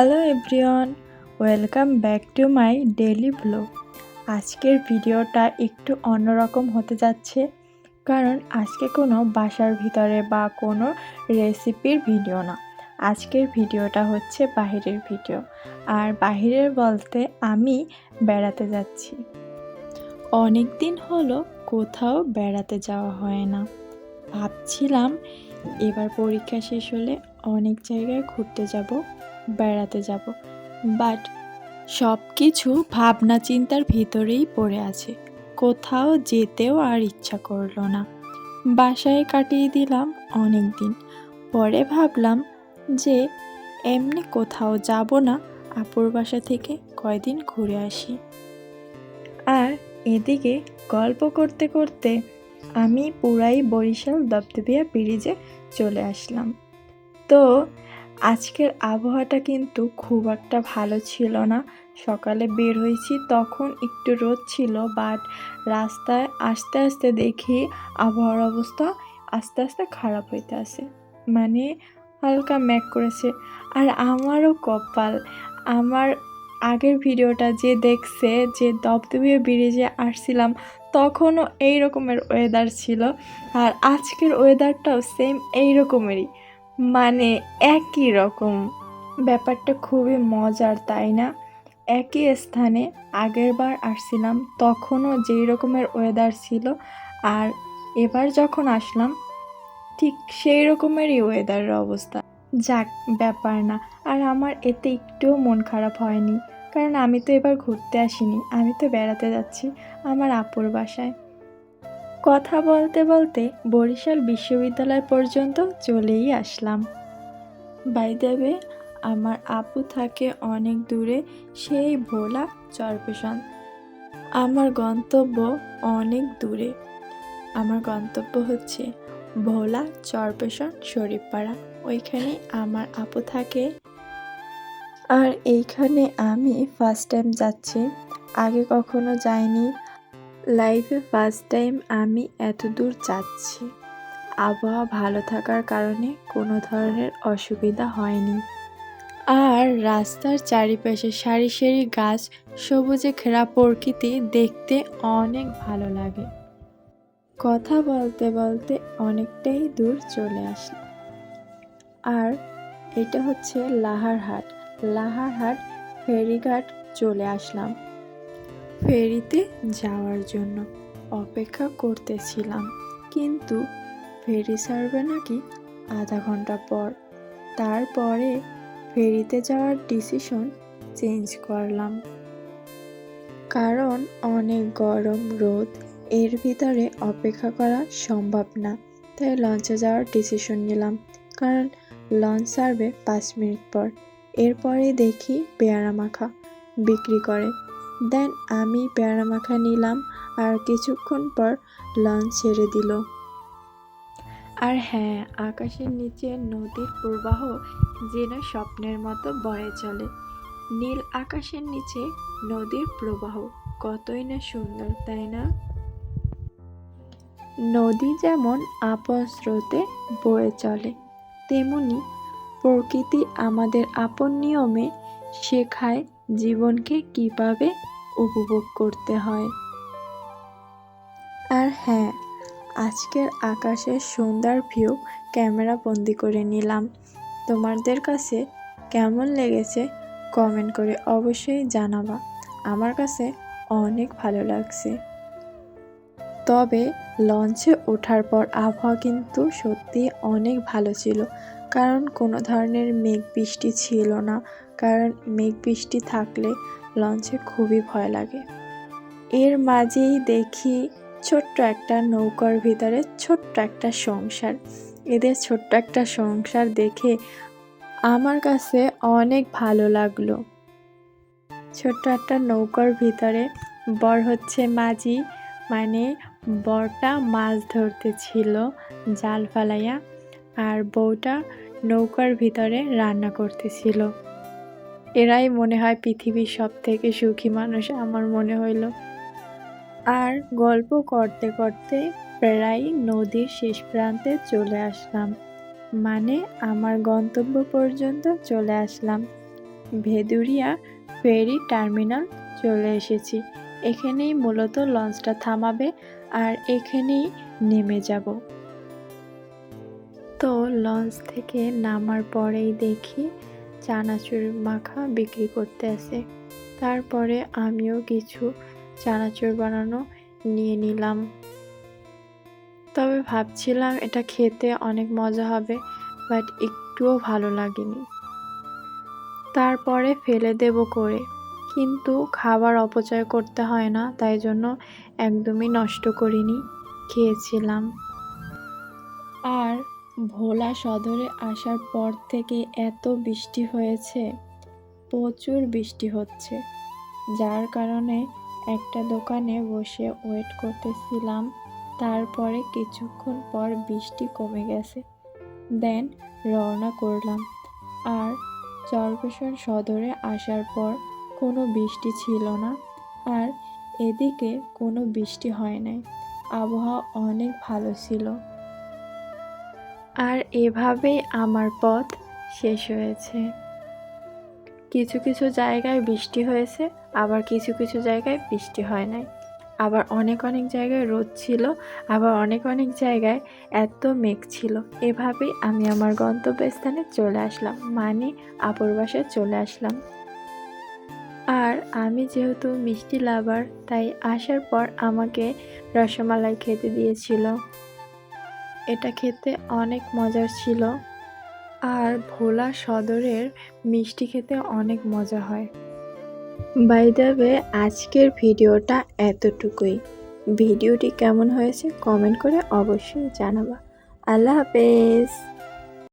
Hello everyone, welcome back to my daily blog. আজকের ভিডিওটা একটু অন্যরকম হতে যাচ্ছে, কারণ আজকে কোনো বাসার ভিতরে বা কোনো রেসিপির ভিডিও না। আজকের ভিডিওটা হচ্ছে বাহিরের ভিডিও। আর বাহিরের বলতে আমি বেড়াতে যাচ্ছি। অনেক দিন হলো কোথাও বেড়াতে যাওয়া হয় না। ভাবছিলাম এবার পরীক্ষা শেষ হলে অনেক জায়গায় ঘুরতে যাব। বেড়াতে যাব। বাট সব কিছু ভাবনা চিন্তার ভিতরেই পড়ে আছে। কোথাও যেতেও আর ইচ্ছা করল না। বাসায় কাটিয়ে দিলাম অনেক দিন পরে ভাবলাম যে এমনি কোথাও যাব না, আপুর বাসা থেকে কয়দিন ঘুরে আসি। আর এদিকে গল্প করতে করতে আমি পুরাই বরিশাল দপদপিয়া ব্রিজে চলে আসলাম। তো আজকের আবহাওয়াটা কিন্তু খুব একটা ভালো ছিল না। সকালে বের হয়েছি, তখন একটু রোদ ছিল বাট রাস্তায় আস্তে আস্তে দেখি আবহাওয়ার অবস্থা আস্তে আস্তে খারাপ হইতে আসে মানে হালকা ম্যাক করেছে। আর আমারও কপাল, আমার আগের ভিডিওটা যে দেখছে, যে দপদপিয়া ব্রিজে আসছিলাম, তখনও এই রকমের ওয়েদার ছিল। আর আজকের ওয়েদারটাও সেম এই রকমেরই মানে একই রকম। ব্যাপারটা খুবই মজার, তাই না? একই স্থানে আগের বার আসছিলাম, তখনও যেই রকমের ওয়েদার ছিল, আর এবার যখন আসলাম, ঠিক সেই রকমেরই ওয়েদারের অবস্থা। যাক, ব্যাপার না, আর আমার এতে একটুও মন খারাপ হয়নি, কারণ আমি তো এবার ঘুরতে আসিনি, আমি তো বেড়াতে যাচ্ছি আমার আপুর বাসায়। কথা বলতে বলতে বরিশাল বিশ্ববিদ্যালয় পর্যন্ত চলেই আসলাম। বাইদেবে আমার আপু থাকে অনেক দূরে, সেই ভোলা চরপেশন। আমার গন্তব্য অনেক দূরে। আমার গন্তব্য হচ্ছে ভোলা চরপেশন শরীফপাড়া। ওইখানে আমার আপু থাকে। আর এইখানে আমি ফার্স্ট টাইম যাচ্ছি। আগে কখনো যাইনি। লাইফে ফার্স্ট টাইম আমি এত দূর যাচ্ছি। আবহাওয়া ভালো থাকার কারণে কোনো ধরনের অসুবিধা হয়নি। আর রাস্তার চারিপাশে সারি সারি গাছ, সবুজে ঘেরা প্রকৃতি দেখতে অনেক ভালো লাগে। কথা বলতে বলতে অনেকটাই দূর চলে আসলাম। আর এটা হচ্ছে লাহারহাট। লাহারহাট ফেরিঘাট চলে আসলাম। ফেরিতে যাওয়ার জন্য অপেক্ষা করতেছিলাম। কিন্তু ফেরি ছাড়বে নাকি আধা ঘণ্টা পর? তারপরে ফেরিতে যাওয়ার ডিসিশন চেঞ্জ করলাম। কারণ অনেক গরম রোদ, এর ভিতরে অপেক্ষা করা সম্ভব না। তাই লঞ্চে যাওয়ার ডিসিশন নিলাম। কারণ লঞ্চ ছাড়বে পাঁচ মিনিট পর। এরপরে দেখি পেয়ারা মাখা বিক্রি করে। দেন আমি পেয়ারা মাখা নিলাম আর কিছুক্ষণ পর লঞ্চ ছেড়ে দিল। আর হ্যাঁ আকাশের নিচে নদীর প্রবাহ যেন স্বপ্নের মতো বয়ে চলে। নীল আকাশের নিচে নদীর প্রবাহ কতই না সুন্দর, তাই না? নদী যেমন আপন স্রোতে বয়ে চলে, তেমনি প্রকৃতি আমাদের আপন নিয়মে শেখায় জীবনকে কীভাবে উপভোগ করতে হয়। আর হ্যাঁ আজকের আকাশের সুন্দর ভিউ ক্যামেরা বন্দি করে নিলাম। তোমাদের কাছে কেমন লেগেছে কমেন্ট করে অবশ্যই জানাবা। আমার কাছে অনেক ভালো লাগছে। তবে লঞ্চে ওঠার পর আবহাওয়া কিন্তু সত্যি অনেক ভালো ছিল। কারণ কোনো ধরনের মেঘ বৃষ্টি ছিল না। কারণ মেঘ বৃষ্টি থাকলে লঞ্চে খুবই ভয় লাগে। এর মাঝেই দেখি ছোট্ট একটা নৌকার ভিতরে ছোট্ট একটা সংসার। এদের ছোট্ট একটা সংসার দেখে আমার কাছে অনেক ভালো লাগল। ছোট্ট একটা নৌকার ভিতরে বর হচ্ছে মাঝি মানে বরটা মাছ ধরতে ছিল জাল ফালাইয়া, আর বউটা নৌকার ভিতরে রান্না করতেছিল। এরাই মনে হয় পৃথিবীর সব থেকে সুখী মানুষ আমার মনে হইল। আর গল্প করতে করতে প্রায় নদীর শেষ প্রান্তে চলে আসলাম। মানে আমার গন্তব্য পর্যন্ত চলে আসলাম। ভেদুরিয়া ফেরি টার্মিনাল চলে এসেছি। এখানেই মূলত লঞ্চটা থামাবে আর এখানেই নেমে যাব। তো লঞ্চ থেকে নামার পরেই দেখি চানাচুর মাখা বিক্রি করতে আসে তারপরে আমিও কিছু চানাচুর বানানো নিয়ে নিলাম। তবে ভাবছিলাম এটা খেতে অনেক মজা হবে, বাট একটুও ভালো লাগেনি। তারপরে ফেলে দেব করে। কিন্তু খাবার অপচয় করতে হয় না, তাই জন্য একদমই নষ্ট করিনি, খেয়েছিলাম। আর ভোলা সদরে আসার পর থেকে এত বৃষ্টি হয়েছে, প্রচুর বৃষ্টি হচ্ছে। যার কারণে একটা দোকানে বসে ওয়েট করতেছিলাম, তারপরে কিছুক্ষণ পর বৃষ্টি কমে গেছে। দেন রওনা করলাম। আর চরপেশন সদরে আসার পর কোনো বৃষ্টি ছিল না, আর এদিকে কোনো বৃষ্টি হয় নাই। আবহাওয়া অনেক ভালো ছিল। আর এভাবেই আমার পথ শেষ হয়েছে। কিছু কিছু জায়গায় বৃষ্টি হয়েছে, আবার কিছু কিছু জায়গায় বৃষ্টি হয় নাই। আবার অনেক অনেক জায়গায় রোদ ছিল, আবার অনেক অনেক জায়গায় এত মেঘ ছিল। এভাবেই আমি আমার গন্তব্যস্থানে চলে আসলাম মানে আপুর চলে আসলাম। আর আমি যেহেতু মিষ্টি লাভার, তাই আসার পর আমাকে রসমালাই খেতে দিয়েছিল। এটা খেতে অনেক মজার ছিল। আর ভোলা সদরের মিষ্টি খেতে অনেক মজা হয়। বাই দ্যাবে আজকের ভিডিওটা এতটুকুই। ভিডিওটি কেমন হয়েছে কমেন্ট করে অবশ্যই জানাবা। আল্লাহ হাফেজ!